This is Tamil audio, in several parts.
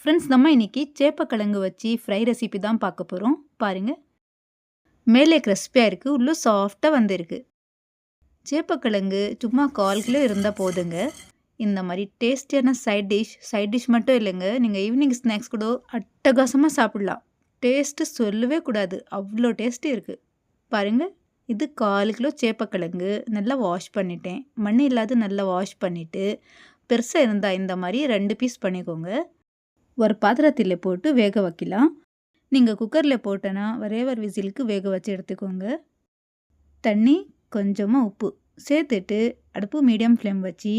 ஃப்ரெண்ட்ஸ் நம்ம இன்றைக்கி சேப்பக்கிழங்கு வச்சு ஃப்ரை ரெசிபி தான் பார்க்க போகிறோம் பாருங்கள் மேலே கிறிஸ்பியாக இருக்குது உள்ளே சாஃப்டாக வந்திருக்கு. சேப்பக்கிழங்கு சும்மா கால் கிலோ இருந்தால் போதுங்க. இந்த மாதிரி டேஸ்டியான சைட் டிஷ் சைட் டிஷ் மட்டும் இல்லைங்க. நீங்கள் ஈவினிங் ஸ்நாக்ஸ் கூட அட்டகாசமாக சாப்பிடலாம். டேஸ்ட்டு சொல்லவே கூடாது. அவ்வளோ டேஸ்ட்டு இருக்குது பாருங்கள் இது கால் கிலோ சேப்பக்கிழங்கு. நல்லா வாஷ் பண்ணிட்டேன். மண் இல்லாத நல்லா வாஷ் பண்ணிவிட்டு பெருசாக இருந்தால் இந்த மாதிரி ரெண்டு பீஸ் பண்ணிக்கோங்க. ஒரு பாத்திரத்தில் போட்டு வேக வைக்கலாம். நீங்கள் குக்கரில் போட்டோன்னா ஒரேவர் விசிலுக்கு வேக வச்சு எடுத்துக்கோங்க. தண்ணி கொஞ்சமாக உப்பு. சேர்த்துட்டு அடுப்பு மீடியம் ஃப்ளேம் வச்சு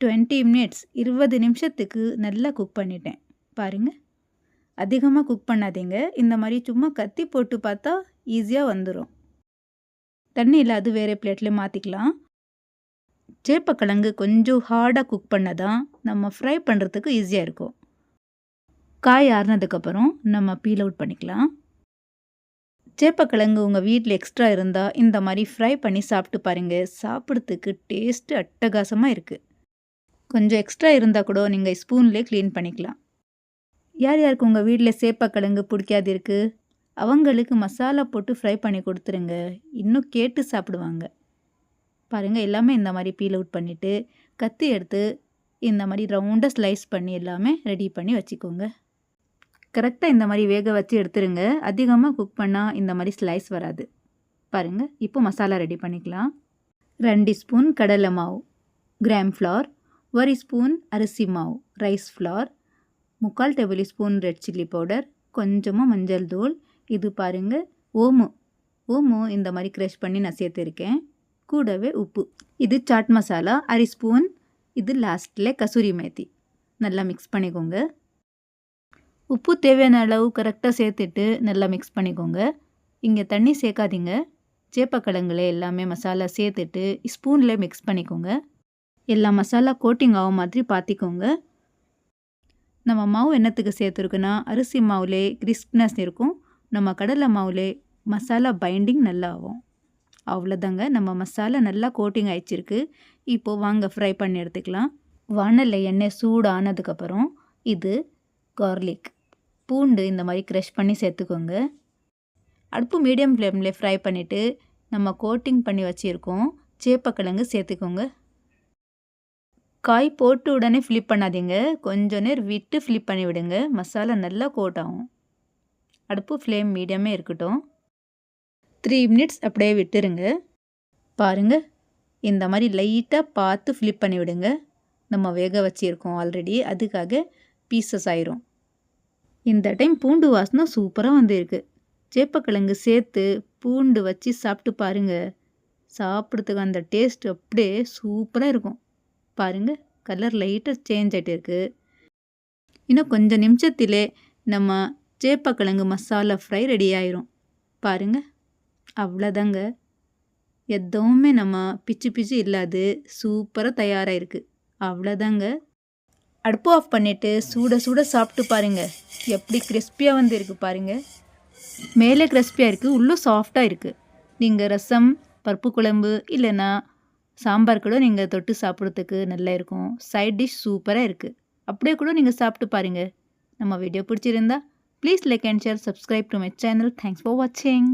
டுவெண்ட்டி மினிட்ஸ் இருபது நிமிஷத்துக்கு நல்லா குக் பண்ணிட்டேன். பாருங்கள் அதிகமாக குக் பண்ணாதீங்க. இந்த மாதிரி சும்மா கத்தி போட்டு பார்த்தா ஈஸியாக வந்துடும் தண்ணி இல்லாது வேறு பிளேட்டில் மாற்றிக்கலாம் சேப்பக்கிழங்கு கொஞ்சம் ஹார்டாக குக் பண்ணாதான் நம்ம ஃப்ரை பண்ணுறதுக்கு ஈஸியாக இருக்கும். காய் ஆறுனதுக்கப்புறம் நம்ம பீல் அவுட் பண்ணிக்கலாம். சேப்பக்கிழங்கு உங்கள் வீட்டில் எக்ஸ்ட்ரா இருந்தால் இந்த மாதிரி ஃப்ரை பண்ணி சாப்பிட்டு பாருங்கள் சாப்பிட்றதுக்கு டேஸ்ட்டு அட்டகாசமாக இருக்குது கொஞ்சம் எக்ஸ்ட்ரா இருந்தால் கூட நீங்கள் ஸ்பூன்லேயே க்ளீன் பண்ணிக்கலாம். யார் யாருக்கு உங்கள் வீட்டில் சேப்பக்கிழங்கு பிடிக்காது இருக்குது அவங்களுக்கு மசாலா போட்டு ஃப்ரை பண்ணி கொடுத்துருங்க. இன்னும் கேட்டு சாப்பிடுவாங்க. பாருங்கள் எல்லாமே இந்த மாதிரி பீல் அவுட் பண்ணிவிட்டு கத்தி எடுத்து இந்த மாதிரி ரவுண்டாக ஸ்லைஸ் பண்ணி எல்லாமே ரெடி பண்ணி வச்சுக்கோங்க. கரெக்டாக இந்த மாதிரி வேக வச்சு எடுத்துருங்க. அதிகமாக குக் பண்ணால் இந்த மாதிரி ஸ்லைஸ் வராது. பாருங்கள் இப்போ மசாலா ரெடி பண்ணிக்கலாம். ரெண்டு ஸ்பூன் கடலை மாவு கிராம் ஃப்ளார் ஒரு ஸ்பூன் அரிசி மாவு ரைஸ் ஃப்ளார் முக்கால் tablespoon red chilli powder கொஞ்சமாக மஞ்சள் தூள். இது பாருங்கள் ஓமு ஓமு இந்த மாதிரி க்ரஷ் பண்ணி நான் சேர்த்துருக்கேன். கூடவே உப்பு. இது சாட் மசாலா அரை ஸ்பூன் இது லாஸ்ட்டில் கசூரி மேத்தி. நல்லா மிக்ஸ் பண்ணிக்கோங்க. உப்பு தேவையான அளவு கரெக்டாக சேர்த்துட்டு நல்லா மிக்ஸ் பண்ணிக்கோங்க. இங்கே தண்ணி சேர்க்காதீங்க. சேப்பக்கிழங்குல எல்லாமே மசாலா சேர்த்துட்டு ஸ்பூனில் மிக்ஸ் பண்ணிக்கோங்க. எல்லா மசாலா கோட்டிங் ஆகும் மாதிரி பார்த்திக்கோங்க நம்ம மாவு என்னத்துக்கு சேர்த்துருக்குன்னா அரிசி மாவுலே கிறிஸ்ப்னஸ் இருக்கும். நம்ம கடலை மாவுலே மசாலா பைண்டிங் நல்லா ஆகும். அவ்வளோதாங்க நம்ம மசாலா நல்லா கோட்டிங் ஆயிடுச்சிருக்கு இப்போது வாங்க ஃப்ரை பண்ணி எடுத்துக்கலாம். வானலில் எண்ணெய் சூடானதுக்கப்புறம் இது கார்லிக் பூண்டு இந்த மாதிரி க்ரஷ் பண்ணி சேர்த்துக்கோங்க. அடுப்பு மீடியம் ஃப்ளேமில் ஃப்ரை பண்ணிவிட்டு நம்ம கோட்டிங் பண்ணி வச்சுருக்கோம். சேப்பக்கிழங்கு சேர்த்துக்கோங்க. காய் போட்டு உடனே ஃப்ளிப் பண்ணாதீங்க. கொஞ்ச நேரம் விட்டு ஃப்ளிப் பண்ணி விடுங்க. மசாலா நல்லா கோட் ஆகும். அடுப்பு ஃப்ளேம் மீடியமே இருக்கட்டும். த்ரீ மினிட்ஸ் அப்படியே விட்டுருங்க. பாருங்கள் இந்த மாதிரி லைட்டாக பார்த்து ஃப்ளிப் பண்ணி விடுங்க. நம்ம வேக வச்சுருக்கோம் ஆல்ரெடி அதுக்காக பீசஸ் ஆயிரும். இந்த டைம் பூண்டு வாசனை சூப்பராக வந்திருக்கு. சேப்பக்கிழங்கு சேர்த்து பூண்டு வச்சு சாப்பிட்டு பாருங்கள் சாப்பிட்றதுக்கு அந்த டேஸ்ட் அப்படியே சூப்பராக இருக்கும். பாருங்கள் கலர் லைட்டாக சேஞ்ச் ஆகிட்டு இருக்குது இன்னும் கொஞ்சம் நிமிஷத்திலே நம்ம சேப்பக்கிழங்கு மசாலா ஃப்ரை ரெடி ஆயிரும். பாருங்கள் அவ்வளோதாங்க எதுவுமே நம்ம பிச்சு பிச்சு இல்லாது சூப்பராக தயாராக இருக்குது அவ்வளோதாங்க அடுப்பு ஆஃப் பண்ணிவிட்டு சூட சூட சாப்பிட்டு பாருங்கள் எப்படி கிறிஸ்பியாக வந்து இருக்குது பாருங்கள் மேலே கிறிஸ்பியாக இருக்குது உள்ளே சாஃப்டாக இருக்குது நீங்கள் ரசம் பருப்பு குழம்பு இல்லைன்னா சாம்பார் கூட நீங்கள் தொட்டு சாப்பிட்றதுக்கு நல்லா இருக்கும். சைட் டிஷ் சூப்பராக இருக்குது அப்படியே கூட நீங்கள் சாப்பிட்டு பாருங்கள் நம்ம வீடியோ பிடிச்சிருந்தா please like and share subscribe to my channel thanks for வாட்சிங்